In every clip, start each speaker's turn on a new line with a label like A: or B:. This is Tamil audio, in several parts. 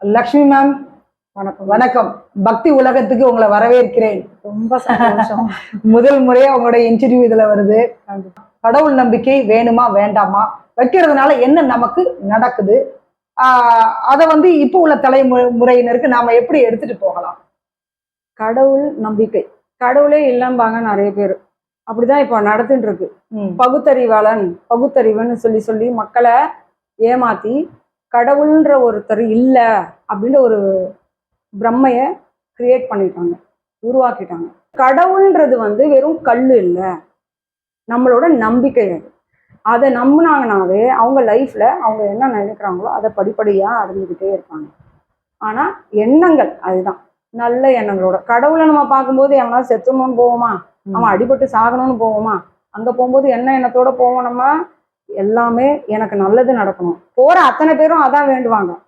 A: லக்ஷ்மி மேம்
B: வணக்கம்.
A: வணக்கம். பக்தி உலகத்துக்கு உங்களை வரவேற்கிறேன்.
B: ரொம்ப சந்தோஷம்.
A: முதல் முறையா உங்களோட இன்டர்வியூ இதுல வருது. கடவுள் நம்பிக்கை வேணுமா வேண்டாமா? வைக்கிறதுனால என்ன நமக்கு நடக்குது? அதை வந்து இப்போ உள்ள தலைமுறையினருக்கு நாம எப்படி எடுத்துட்டு போகலாம்?
B: கடவுள் நம்பிக்கை. கடவுளே இல்லம்பாங்க நிறைய பேர். அப்படிதான் இப்போ நடந்துட்டு இருக்கு பகுத்தறிவாளன் பகுத்தறிவுன்னு சொல்லி சொல்லி மக்களை ஏமாத்தி கடவுள்ன்ற ஒருத்தர் இல்லை அப்படின்ற ஒரு பிரம்மைய கிரியேட் பண்ணிட்டாங்க உருவாக்கிட்டாங்க. கடவுள்ன்றது வந்து வெறும் கல் இல்லை நம்மளோட நம்பிக்கை அது. அதை நம்பினாங்கனாவே அவங்க லைஃப்ல அவங்க என்ன நினைக்கிறாங்களோ அதை படிப்படியா அடைஞ்சுக்கிட்டே இருப்பாங்க. ஆனா எண்ணங்கள் அதுதான். நல்ல எண்ணங்களோட. கடவுளை நம்ம பார்க்கும்போது எவனா செத்துணும்னு போவோமா? அவன் அடிபட்டு சாகணும்னு போவோமா? அங்க போகும்போது என்ன எண்ணத்தோட போவோம் நம்ம? எல்லாமே எனக்கு நல்லது நடக்கணும். போற அத்தனை பேரும் அதான் வேண்டுவாங்க.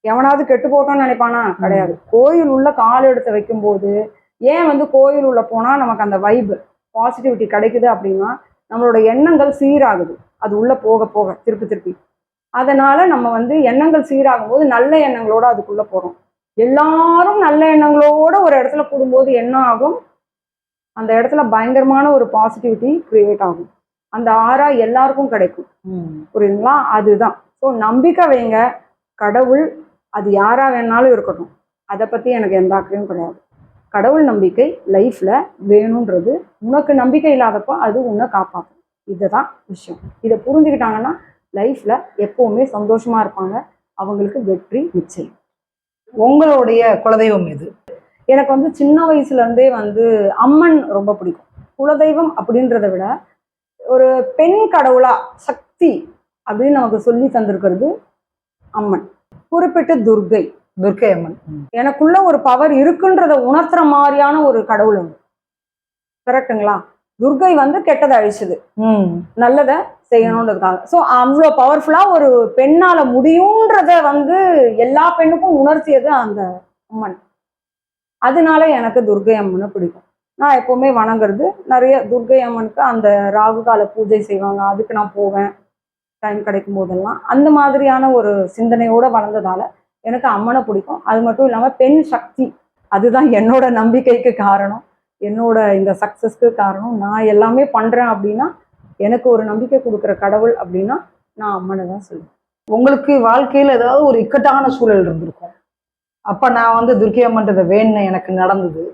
B: எவனாவது கெட்டு போட்டோம்னு நினைப்பானா? கிடையாது. கோயில் உள்ள கால் எடுத்து வைக்கும்போது ஏன் வந்து கோயில் உள்ள போனா நமக்கு அந்த வைப் பாசிட்டிவிட்டி கிடைக்குது அப்படின்னா நம்மளோட எண்ணங்கள் சீராகுது. அது உள்ள போக போக திருப்பி திருப்பி. அதனால நம்ம வந்து எண்ணங்கள் சீராகும் போது நல்ல எண்ணங்களோட அதுக்குள்ள போறோம். எல்லாரும் நல்ல எண்ணங்களோட ஒரு இடத்துல கூடும்போது என்ன ஆகும்? அந்த இடத்துல பயங்கரமான ஒரு பாசிட்டிவிட்டி கிரியேட் ஆகும். அந்த ஆறா எல்லாருக்கும் கிடைக்கும். புரியுதுங்களா? அதுதான். ஸோ நம்பிக்கை வைங்க. கடவுள் அது யாரா வேணாலும் இருக்கட்டும். அதை பத்தி எனக்கு எந்த அக்கறையும் கிடையாது. கடவுள் நம்பிக்கை லைஃப்ல வேணுன்றது உனக்கு நம்பிக்கை இல்லாதப்போ அது உன்னை காப்பாற்றும் இதுதான் விஷயம். இதை புரிஞ்சுக்கிட்டாங்கன்னா லைஃப்ல எப்பவுமே சந்தோஷமா இருப்பாங்க. அவங்களுக்கு வெற்றி நிச்சயம்.
A: உங்களுடைய குலதெய்வம் எது?
B: எனக்கு வந்து சின்ன வயசுல இருந்தே வந்து அம்மன் ரொம்ப பிடிக்கும். குலதெய்வம் அப்படின்றத விட ஒரு பெண் கடவுளா சக்தி அப்படின்னு நமக்கு சொல்லி தந்திருக்கிறது அம்மன். குறிப்பிட்டு துர்கை
A: துர்க்கை அம்மன்.
B: எனக்குள்ள ஒரு பவர் இருக்குன்றத உணர்த்துற மாதிரியான ஒரு கடவுள் அது கரெக்ட்டுங்களா துர்கை வந்து கெட்டதை அழிச்சுது
A: ம்.
B: நல்லதை செய்யணுன்றதுக்காக. ஸோ அவ்வளோ பவர்ஃபுல்லாக ஒரு பெண்ணால முடியுன்றத வந்து எல்லா பெண்ணுக்கும் உணர்த்தியது அந்த அம்மன். அதனால எனக்கு துர்கை அம்மனை பிடிக்கும். நான் எப்போவுமே வணங்குறது. நிறைய துர்கை அம்மனுக்கு அந்த ராகு கால பூஜை செய்வாங்க. அதுக்கு நான் போவேன். டைம் கிடைக்கும் போதெல்லாம் அந்த மாதிரியான ஒரு சிந்தனையோடு வளர்ந்ததால எனக்கு அம்மனை பிடிக்கும். அது மட்டும் இல்லாமல் பெண் சக்தி. அதுதான் என்னோட நம்பிக்கைக்கு காரணம். என்னோட இந்த சக்ஸஸ்க்கு காரணம். நான் எல்லாமே பண்ணுறேன் அப்படின்னா எனக்கு ஒரு நம்பிக்கை கொடுக்குற கடவுள் அப்படின்னா நான் அம்மனை தான் சொல்லுவேன்.
A: உங்களுக்கு வாழ்க்கையில் ஏதாவது ஒரு இக்கட்டான சூழல் இருந்திருக்கும். அப்போ நான் வந்து துர்க்கை அம்மன்றதை வேணுன எனக்கு நடந்தது.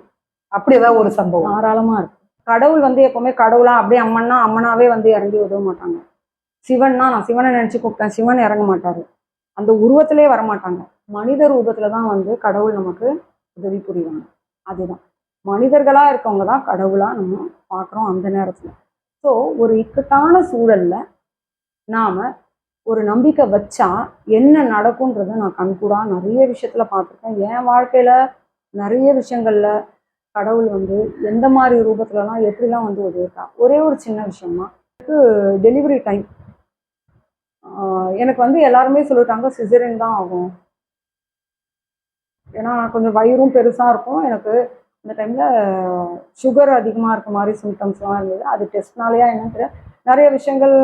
A: அப்படி ஏதாவது ஒரு சம்பவம்.
B: தாராளமா இருக்கு. கடவுள் வந்து எப்பவுமே கடவுளா அப்படியே அம்மன்னா அம்மனாவே வந்து இறங்கி உதவ மாட்டாங்க. சிவன்னா நான் சிவனை நினைச்சு கூப்பிட்டேன் சிவன் இறங்க மாட்டாரு. அந்த உருவத்திலே வர மாட்டாங்க. மனித ரூபத்துல தான் வந்து கடவுள் நமக்கு உதவி புரிவாங்க. அதுதான். மனிதர்களா இருக்கவங்க தான் கடவுளா நம்ம பார்க்குறோம் அந்த நேரத்துல. ஸோ ஒரு இக்கட்டான சூழல்ல நாம ஒரு நம்பிக்கை வச்சா என்ன நடக்கும்ன்றத நான் கண்கூடா நிறைய விஷயத்துல பார்த்துருக்கேன். என் வாழ்க்கையில நிறைய விஷயங்கள்ல கடவுள் வந்து எந்த மாதிரி ரூபத்துலலாம் எப்படிலாம் வந்து உதவிருக்கா ஒரே ஒரு சின்ன விஷயமா எனக்கு டெலிவரி டைம் எனக்கு வந்து எல்லாருமே சொல்லிட்டாங்க சிசரின் தான் ஆகும். ஏன்னா கொஞ்சம் வயிறும் பெருசாக இருக்கும். எனக்கு அந்த டைமில் சுகர் அதிகமாக இருக்க மாதிரி சிம்டம்ஸ்லாம் இருந்தது. அது டெஸ்ட்னாலேயா என்னன்னு தெரியல. நிறைய விஷயங்கள்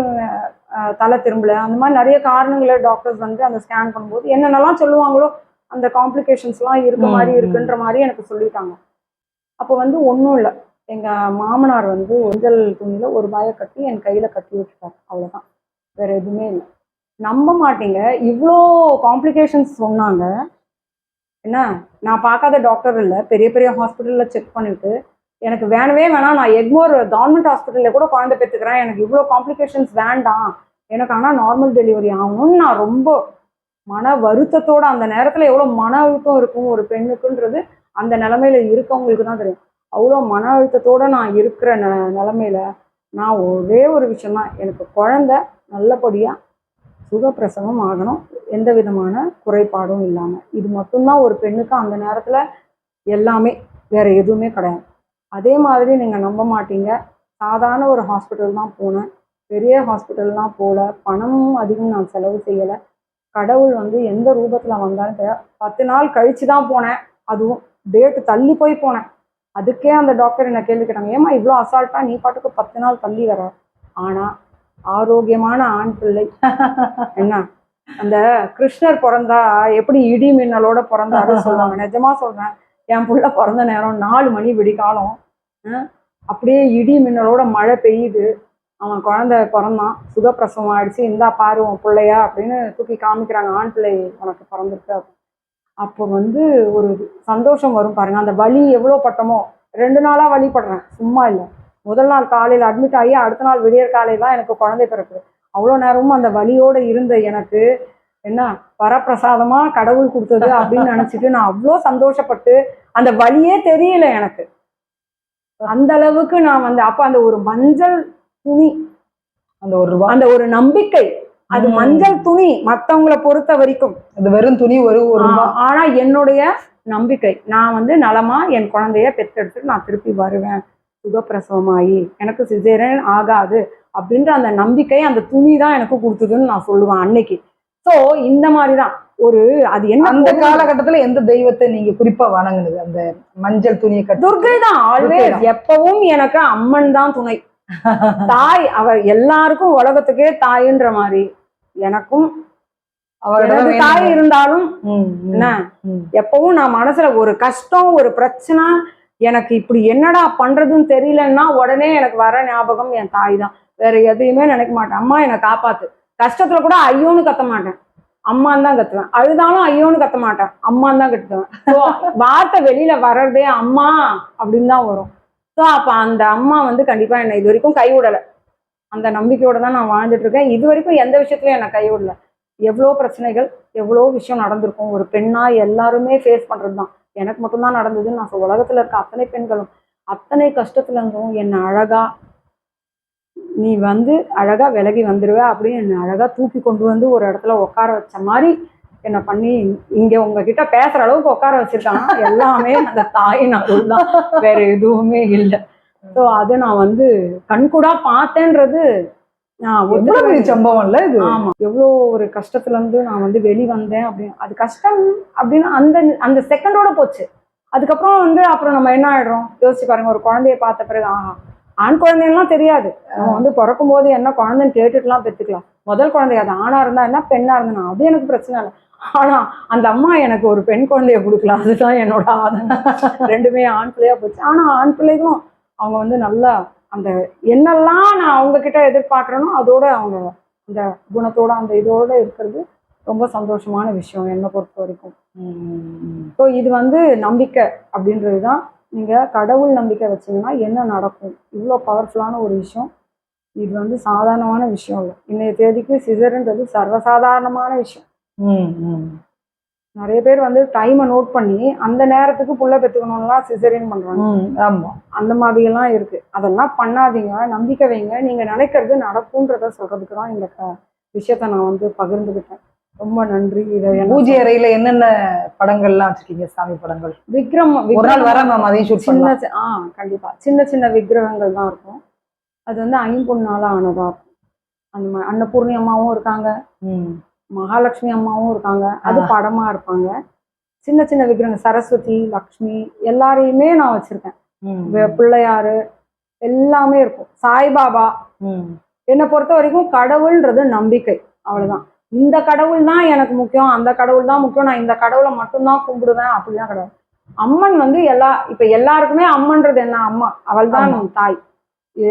B: தலை திரும்பல. அந்த மாதிரி நிறைய காரணங்களை டாக்டர்ஸ் வந்து அந்த ஸ்கேன் பண்ணும்போது என்னென்னலாம் சொல்லுவாங்களோ அந்த காம்ப்ளிகேஷன்ஸ்லாம் இருக்க மாதிரி. இருக்குன்ற மாதிரி எனக்கு சொல்லிட்டாங்க அப்போ வந்து ஒன்றும் இல்லை. எங்கள் மாமனார் வந்து ஒஞ்சல் துணியில் ஒரு பாயை கட்டி என் கையில் கட்டி விட்டுட்டார் அவ்வளோதான் வேறு எதுவுமே இல்லை. நம்ப மாட்டீங்க. இவ்வளோ காம்ப்ளிகேஷன்ஸ் சொன்னாங்க. என்ன? நான் பார்க்காத டாக்டர் இல்லை. பெரிய பெரிய ஹாஸ்பிட்டலில் செக் பண்ணிவிட்டு எனக்கு வேணவே வேணாம். நான் எக்மோர் கவர்மெண்ட் ஹாஸ்பிட்டலில் கூட குழந்தை பெற்றுக்கிறேன். எனக்கு இவ்வளோ காம்ப்ளிகேஷன்ஸ் வேண்டாம். எனக்கு ஆனால் நார்மல் டெலிவரி ஆகணும்னு நான் ரொம்ப மன வருத்தத்தோட அந்த நேரத்தில் எவ்வளோ மன அழுத்தம் இருக்கும் ஒரு பெண்ணுக்குன்றது அந்த நிலமையில இருக்கவங்களுக்கு தான் தெரியும். அவ்வளோ மன அழுத்தத்தோடு நான் இருக்கிற ந நிலமையில நான் ஒரே ஒரு விஷயம்தான். எனக்கு குழந்தை நல்லபடியாக சுகப்பிரசவம் ஆகணும். எந்த விதமான குறைபாடும் இல்லாமல் இது மட்டும்தான் ஒரு பெண்ணுக்கு அந்த நேரத்தில் எல்லாமே வேறு எதுவுமே கிடையாது. அதே மாதிரி நீங்கள் நம்ப மாட்டீங்க. சாதாரண ஒரு ஹாஸ்பிட்டல் தான் போனேன். பெரிய ஹாஸ்பிட்டல்லாம் போகல பணமும் அதிகம் நான் செலவு செய்யலை. கடவுள் வந்து எந்த ரூபத்தில் வந்தாலும் தெரியாது. பத்து நாள் கழித்து தான் போனேன். அதுவும் டேட்டு தள்ளி போய் போனேன். அதுக்கே அந்த டாக்டர் என்ன கேள்வி கேட்டாங்க ஏமா இவ்வளோ அசால்ட்டா நீ பாட்டுக்கு பத்து நாள் தள்ளி வர. ஆனால் ஆரோக்கியமான ஆண் பிள்ளை. என்ன? அந்த கிருஷ்ணர் பிறந்தா எப்படி இடி மின்னலோட பிறந்தாரு சொல்லுவாங்க. நிஜமா சொல்றேன். என் புள்ள பிறந்த நேரம் நாலு மணி விடிகாலம். அப்படியே இடி மின்னலோட மழை பெய்யுது. அவன் குழந்தை பிறந்தான். சுகப்பிரசவம் ஆயிடுச்சு. இந்தா பாரு உன் பிள்ளையா அப்படின்னு தூக்கி காமிக்கிறாங்க. ஆண் பிள்ளை உனக்கு பிறந்திருக்கு அப்படின்னு. அப்போ வந்து ஒரு சந்தோஷம் வரும் பாருங்க. அந்த வலி எவ்வளோ பட்டமோ ரெண்டு நாளா வழிபடுறேன் சும்மா இல்லை. முதல் நாள் காலையில் அட்மிட் ஆகி அடுத்த நாள் விடியற் காலையில தான் எனக்கு குழந்தை பிறகு அவ்வளோ நேரமும் அந்த வலியோட இருந்த எனக்கு என்ன வரப்பிரசாதமா கடவுள் கொடுத்தது அப்படின்னு நினைச்சிட்டு நான் அவ்வளோ சந்தோஷப்பட்டு அந்த வலியே தெரியல எனக்கு. அந்த அளவுக்கு நான் வந்து அப்ப அந்த ஒரு மஞ்சள் துணி
A: அந்த ஒரு
B: அந்த ஒரு நம்பிக்கை அது. மஞ்சள் துணி மத்தவங்கள பொறுத்த வரைக்கும்.
A: அது வெறும் துணி ஒரு ஒரு
B: ஆனா என்னுடைய நம்பிக்கை. நான் வந்து நலமா என் குழந்தைய பெற்றெடுத்துட்டு நான் திருப்பி வருவேன். சுகப்பிரசவமாயி எனக்கு சிசேரியன் ஆகாது அப்படின்ற அந்த நம்பிக்கை அந்த துணி தான் எனக்கு கொடுத்ததுன்னு நான் சொல்லுவேன் அன்னைக்கு. சோ இந்த மாதிரி தான் ஒரு அது என்ன
A: அந்த? காலகட்டத்துல எந்த தெய்வத்தை நீங்க குறிப்பா வணங்குனது? அந்த மஞ்சள் துணியை கட்டி.
B: துர்கை தான் ஆல்வேஸ் எப்பவும் எனக்கு அம்மன் தான் துணை. தாய் அவர் எல்லாருக்கும் உலகத்துக்கே தாயின்ற மாதிரி. எனக்கும். தாய் இருந்தாலும் என்ன. எப்பவும் நான் மனசுல ஒரு கஷ்டம் ஒரு பிரச்சனை எனக்கு இப்படி என்னடா பண்றதுன்னு தெரியலன்னா உடனே எனக்கு வர ஞாபகம் என் தாய் தான். வேற எதையுமே நினைக்க மாட்டேன். அம்மா என்னை காப்பாத்து. கஷ்டத்துல கூட ஐயோன்னு கத்த மாட்டேன். அம்மான்னு தான் கத்துவேன். அழுதாலும் ஐயோன்னு கத்த மாட்டேன். அம்மான்னு தான் கத்துவேன். வார்த்தை வெளியில வர்றதே அம்மா அப்படின்னு தான் வரும். ஸோ அப்ப அந்த அம்மா வந்து கண்டிப்பா என்னை இது வரைக்கும் கைவிடலை. அந்த நம்பிக்கையோடு தான் நான் வாழ்ந்துட்டு இருக்கேன். இது வரைக்கும் எந்த விஷயத்துலயும் என்னை கைவிடல எவ்வளோ பிரச்சனைகள் எவ்வளோ விஷயம் நடந்திருக்கும். ஒரு பெண்ணா எல்லாருமே ஃபேஸ் பண்றது தான் எனக்கு மட்டும்தான் நடந்ததுன்னு நான் சொல்ல உலகத்துல இருக்க அத்தனை பெண்களும் அத்தனை கஷ்டத்துல இருந்தும் என்னை அழகா நீ வந்து அழகா விலகி வந்துருவ அப்படின்னு என்னை அழகா தூக்கி கொண்டு வந்து ஒரு இடத்துல உட்கார வச்ச மாதிரி என்னை பண்ணி இங்க உங்ககிட்ட பேசுற அளவுக்கு உட்கார வச்சிருக்காங்க. எல்லாமே அந்த தாயின் நான் வேற எதுவுமே இல்லை. ஸோ அதை நான் வந்து கண்கூடா பார்த்தேன்றது
A: எவ்வளவு
B: ஒத்துக்க
A: பெரிய சம்பவம் இல்ல இது?
B: ஆமா. எவ்வளோ ஒரு கஷ்டத்துல இருந்து நான் வந்து வெளி வந்தேன் அப்படின்னு அது கஷ்டம் அப்படின்னு அந்த அந்த செகண்டோட போச்சு. அதுக்கப்புறம் வந்து அப்புறம் நம்ம என்ன ஆயிடுறோம்? யோசிச்சு பாருங்க ஒரு குழந்தைய பார்த்த பிறகு ஆஹா ஆண் குழந்தையெல்லாம் தெரியாது. நம்ம வந்து பிறக்கும் போது என்ன குழந்தைன்னு கேட்டுட்டுலாம் பெற்றுக்கலாம். முதல் குழந்தை அது ஆணா இருந்தா என்ன? பெண்ணா இருந்தா? அது எனக்கு பிரச்சனை இல்லை. ஆனா அந்த அம்மா எனக்கு ஒரு பெண் குழந்தைய கொடுக்கலாம் அதுதான் என்னோட ஆதங்கம் ரெண்டுமே ஆண் பிள்ளையா போச்சு. ஆனா ஆண் பிள்ளைகளும் அவங்க வந்து நல்லா அந்த என்னெல்லாம் நான் அவங்க கிட்ட எதிர்பார்க்கறேனோ அதோட அவங்க அந்த குணத்தோட அந்த இதோட இருக்கிறது ரொம்ப சந்தோஷமான விஷயம் என்னை பொறுத்த வரைக்கும். ஸோ இது வந்து நம்பிக்கை அப்படின்றது தான் நீங்கள் கடவுள் நம்பிக்கை வச்சீங்கன்னா என்ன நடக்கும்? இவ்வளோ பவர்ஃபுல்லான ஒரு விஷயம். இது வந்து சாதாரணமான விஷயம் இல்லை. இன்னைய தேதிக்கு சிசர்ன்றது சர்வசாதாரணமான விஷயம்.
A: ம், ம்.
B: நிறைய பேர் வந்து டைமை நோட் பண்ணி அந்த நேரத்துக்கு புள்ள பெற்றுக்கணும்லாம் சிசரின் பண்ணுறாங்க
A: ம், ஆமா.
B: அந்த மாதிரியெல்லாம் இருக்கு. அதெல்லாம் பண்ணாதீங்க நம்பிக்கை வைங்க. நீங்க நினைக்கிறது நடக்கும்ன்றத சொல்றதுக்கு தான் இந்த விஷயத்த நான் வந்து பகிர்ந்துக்கிட்டேன் ரொம்ப நன்றி. இதை
A: பூஜை அறையில என்னென்ன படங்கள்லாம் வச்சிருக்கீங்க? சாமி படங்கள்.
B: விக்ரம்
A: ஒரு நாள் வர மேம் அதையும் ஷூட்
B: சின்ன ஆ கண்டிப்பா. சின்ன சின்ன விக்கிரகங்கள் தான் இருக்கும். அது வந்து ஐம்பொன்னால ஆனதா இருக்கும். அந்த மாதிரி அன்னபூர்ணி அம்மாவும் இருக்காங்க. மகாலட்சுமி அம்மாவும் இருக்காங்க. அது. படமா இருப்பாங்க. சின்ன சின்ன விக்கிரகம் சரஸ்வதி லக்ஷ்மி எல்லாரையுமே நான் வச்சிருக்கேன். பிள்ளையாரு எல்லாமே இருக்கும். சாய்பாபா. என்னை பொறுத்த வரைக்கும் கடவுள்ன்றது நம்பிக்கை. அவ்வளவுதான். இந்த கடவுள் தான் எனக்கு முக்கியம். அந்த கடவுள் தான் முக்கியம். நான் இந்த கடவுளை மட்டும்தான் கும்பிடுவேன். அப்படிலாம் கிடையாது. அம்மன் வந்து எல்லா இப்ப எல்லாருக்குமே அம்மன்றது என்ன? அம்மா. அவள் தான். தாய்.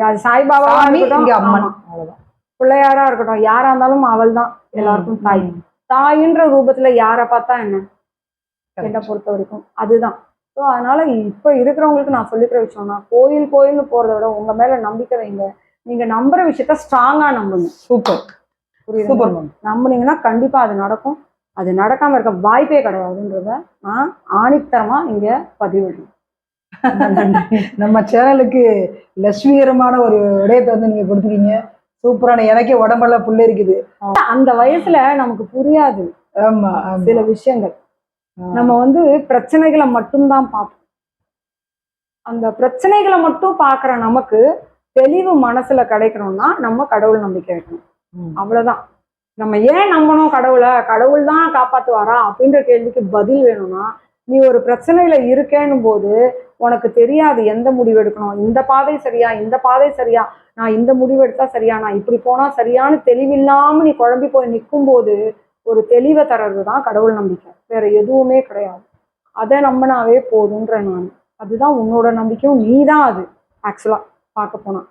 B: அது சாய்பாபா
A: அம்மன்.
B: பிள்ளையாரா இருக்கட்டும். யாரா இருந்தாலும் அவள் தான் எல்லாருக்கும் தாய். தாயின்ற ரூபத்துல யாரை பார்த்தா என்ன. என்னை பொறுத்த வரைக்கும். அதுதான். ஸோ அதனால இப்ப இருக்கிறவங்களுக்கு நான் சொல்லிக்கிற விஷயம்னா கோயில் கோயில்னு போறதை விட உங்க மேல நம்பிக்கை வைங்க. நீங்க நம்புற விஷயத்த ஸ்ட்ராங்கா நம்புங்க.
A: சூப்பர்
B: புரியுது? நம்புனீங்கன்னா கண்டிப்பா அது நடக்கும். அது நடக்காம இருக்க வாய்ப்பே கிடையாதுன்றத நான் ஆணித்தரமா இங்க பதிவிடுறேன்.
A: நம்ம சேனலுக்கு லட்சுமிகரமான ஒரு விடயத்தை வந்து நீங்க கொடுத்துருக்கீங்க சூப்பரான எனக்கே உடம்பெல்லாம் புல்லு இருக்குது.
B: அந்த வயசுல நமக்கு புரியாது.
A: ஆமா.
B: சில விஷயங்கள். நம்ம வந்து பிரச்சனைகளை மட்டும்தான் பார்ப்போம். அந்த பிரச்சனைகளை மட்டும் பார்க்குற நமக்கு தெளிவு மனசுல கிடைக்கணும்னா நம்ம கடவுள் நம்பிக்கை வைக்கணும். அவ்வளவுதான். நம்ம ஏன் நம்பணும் கடவுளை? கடவுள் தான் காப்பாத்துவாரா? அப்படின்ற கேள்விக்கு பதில் வேணும்னா நீ ஒரு பிரச்சனையில இருக்கேன்னும் போது உனக்கு தெரியாது எந்த முடிவு எடுக்கணும். இந்த பாதை சரியா இந்த பாதை சரியா நான் இந்த முடிவு எடுத்தா சரியா நான் இப்படி போனா சரியான்னு தெளிவில்லாம நீ குழம்பி போய் நிற்கும் போது ஒரு தெளிவை தர்றது தான் கடவுள் நம்பிக்கை. வேற எதுவுமே கிடையாது. அதை நம்பினாவே போதுன்ற நான். அதுதான் உன்னோட நம்பிக்கையும் நீ தான் அது ஆக்சுவலா பார்க்க போனா.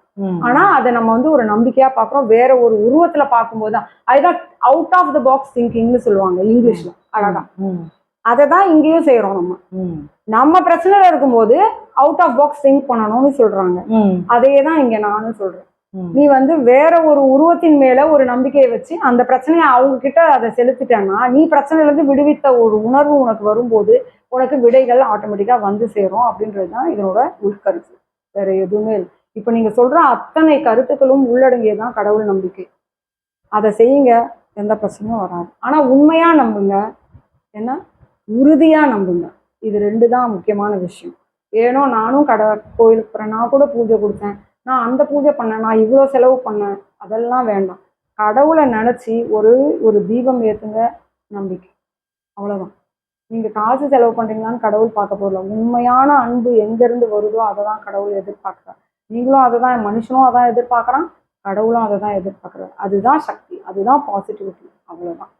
B: ஆனா அதை நம்ம வந்து ஒரு நம்பிக்கையா பார்க்குறோம். வேற ஒரு உருவத்துல பார்க்கும்போது தான் அதுதான் அவுட் ஆஃப் த பாக்ஸ் திங்கிங்னு சொல்லுவாங்க இங்கிலீஷ்ல. அழகா. அதை தான் இங்கேயும் செய்றோம் நம்ம. நம்ம பிரச்சனையில இருக்கும்போது அவுட் ஆஃப் பாக்ஸ் திங்க் பண்ணணும்னு சொல்றாங்க.
A: ம்.
B: அதே தான் இங்க நானும் சொல்றேன். நீ வந்து வேற ஒரு உருவத்தின் மேல ஒரு நம்பிக்கையை வச்சு அந்த பிரச்சனையை அவங்க கிட்ட அதை செலுத்திட்டேன்னா நீ பிரச்சனையில இருந்து விடுவித்த ஒரு உணர்வு உனக்கு வரும்போது உனக்கு விடைகள் ஆட்டோமேட்டிக்கா வந்து சேரும் அப்படின்றது தான் இதனோட உள்கருத்து வேற எதுவுமே இல்லை. இப்போ நீங்க சொல்ற அத்தனை கருத்துக்களும் உள்ளடங்கியதான் கடவுள் நம்பிக்கை. அதை செய்யுங்க எந்த பிரச்சனையும் வராது. ஆனா உண்மையா நம்புங்க. என்ன? உறுதியாக நம்புங்க. இது ரெண்டு தான் முக்கியமான விஷயம். ஏனோ நானும் கடை கோயிலுக்கு போகிறேன் நான் கூட பூஜை கொடுத்தேன். நான் அந்த பூஜை பண்ணேன். நான் இவ்வளோ செலவு பண்ணேன். அதெல்லாம் வேண்டாம். கடவுளை நினச்சி ஒரு ஒரு தீபம் ஏற்றுங்க நம்பிக்கை. அவ்வளோதான் நீங்கள் காசு செலவு பண்ணுறீங்களான்னு கடவுள் பார்க்க போகல உண்மையான அன்பு எங்கேருந்து வருதோ அதை தான் கடவுள் எதிர்பார்க்குறார். நீங்களும் அதை தான் மனுஷனும் அதான் எதிர்பார்க்குறான். கடவுளும் அதை தான் எதிர்பார்க்குறாரு. அதுதான் சக்தி. அதுதான் பாசிட்டிவிட்டி அவ்வளோதான்